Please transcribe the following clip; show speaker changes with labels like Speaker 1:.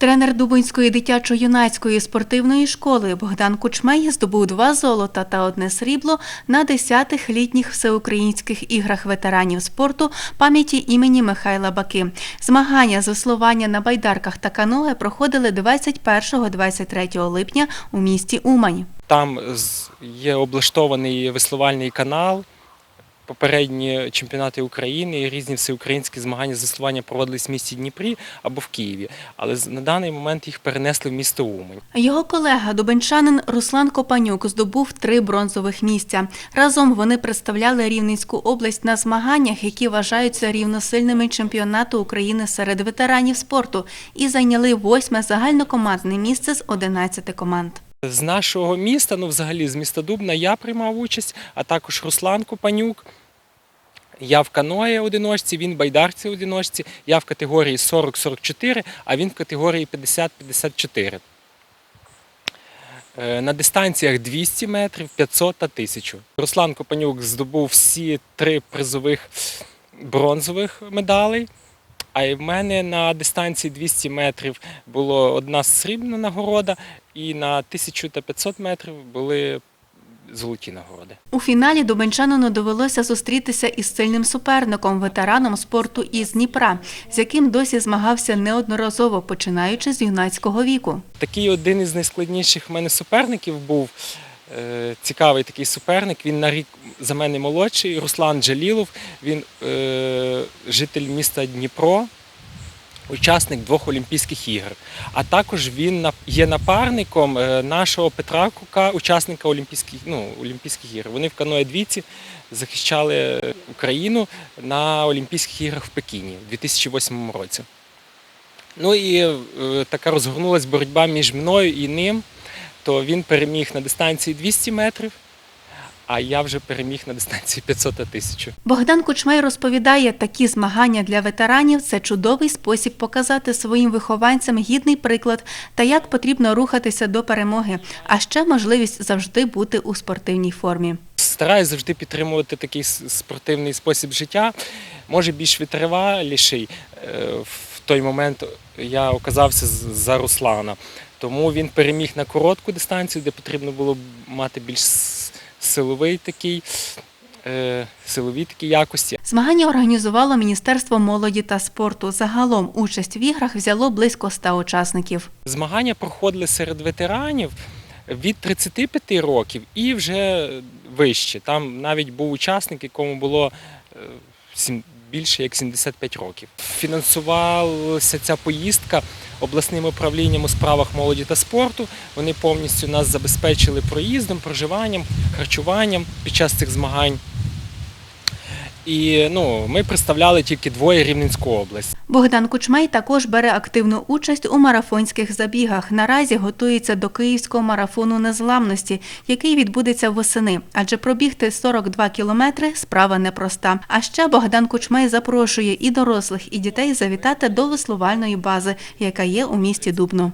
Speaker 1: Тренер Дубинської дитячо-юнацької спортивної школи Богдан Кучмей здобув два золота та одне срібло на 10-х літніх всеукраїнських іграх ветеранів спорту пам'яті імені Михайла Баки. Змагання з веслування на байдарках та каное проходили 21-23 липня у місті Умань.
Speaker 2: Там є облаштований веслувальний канал. Попередні чемпіонати України і різні всеукраїнські змагання з веслування проводились в місті Дніпрі або в Києві. Але на даний момент їх перенесли в місто Умань.
Speaker 1: Його колега дубенчанин Руслан Копанюк здобув три бронзових місця. Разом вони представляли Рівненську область на змаганнях, які вважаються рівносильними чемпіонату України серед ветеранів спорту, і зайняли восьме загальнокомандне місце з 11 команд.
Speaker 2: З нашого міста, ну взагалі з міста Дубна, я приймав участь, а також Руслан Купанюк. Я в каное одиночці, він в байдарці одиночці, я в категорії 40-44, а він в категорії 50-54. Е, На дистанціях 200 метрів, 500 та 1000. Руслан Копанюк здобув всі три призових бронзових медалей. А в мене на дистанції 200 метрів була одна срібна нагорода, і на 1000 та 500 метрів були золоті нагороди.
Speaker 1: У фіналі дубенчанину довелося зустрітися із сильним суперником, ветераном спорту із Дніпра, з яким досі змагався неодноразово, починаючи з юнацького віку.
Speaker 2: Такий один із найскладніших в мене суперників був. е, Цікавий такий суперник. Він на рік за мене молодший. Руслан Джалілов. Він е, житель міста Дніпро, учасник двох Олімпійських ігор. А також він є напарником е, нашого Петра Кука, учасника Олімпійських, ну, Олімпійських ігор. Вони в каное двіці захищали Україну на Олімпійських іграх в Пекіні у 2008 році. Ну і е, така розгорнулась боротьба між мною і ним. То він переміг на дистанції 200 метрів, а я вже переміг на дистанції 500 та 1000.
Speaker 1: Богдан Кучмей розповідає, такі змагання для ветеранів це чудовий спосіб показати своїм вихованцям гідний приклад та як потрібно рухатися до перемоги, а ще можливість завжди бути у спортивній формі.
Speaker 2: Стараюсь завжди підтримувати такий спортивний спосіб життя. Може більш витриваліший. Е, В той момент я оказався за Руслана. Тому він переміг на коротку дистанцію, де потрібно було мати більш силовий такий, е, силові такі якості.
Speaker 1: Змагання організувало Міністерство молоді та спорту. Загалом участь в іграх взяло близько ста учасників.
Speaker 2: Змагання проходили серед ветеранів від 35 років і вже вище. Там навіть був учасник, якому було е, більше як 75 років. Фінансувалася ця поїздка обласним управлінням у справах молоді та спорту. Вони повністю нас забезпечили проїздом, проживанням, харчуванням під час цих змагань. І ну, ми представляли тільки двоє Рівненську область.
Speaker 1: Богдан Кучмей також бере активну участь у марафонських забігах. Наразі готується до київського марафону незламності, який відбудеться восени. Адже пробігти 42 кілометри справа непроста. А ще Богдан Кучмей запрошує і дорослих, і дітей завітати до веслувальної бази, яка є у місті Дубно.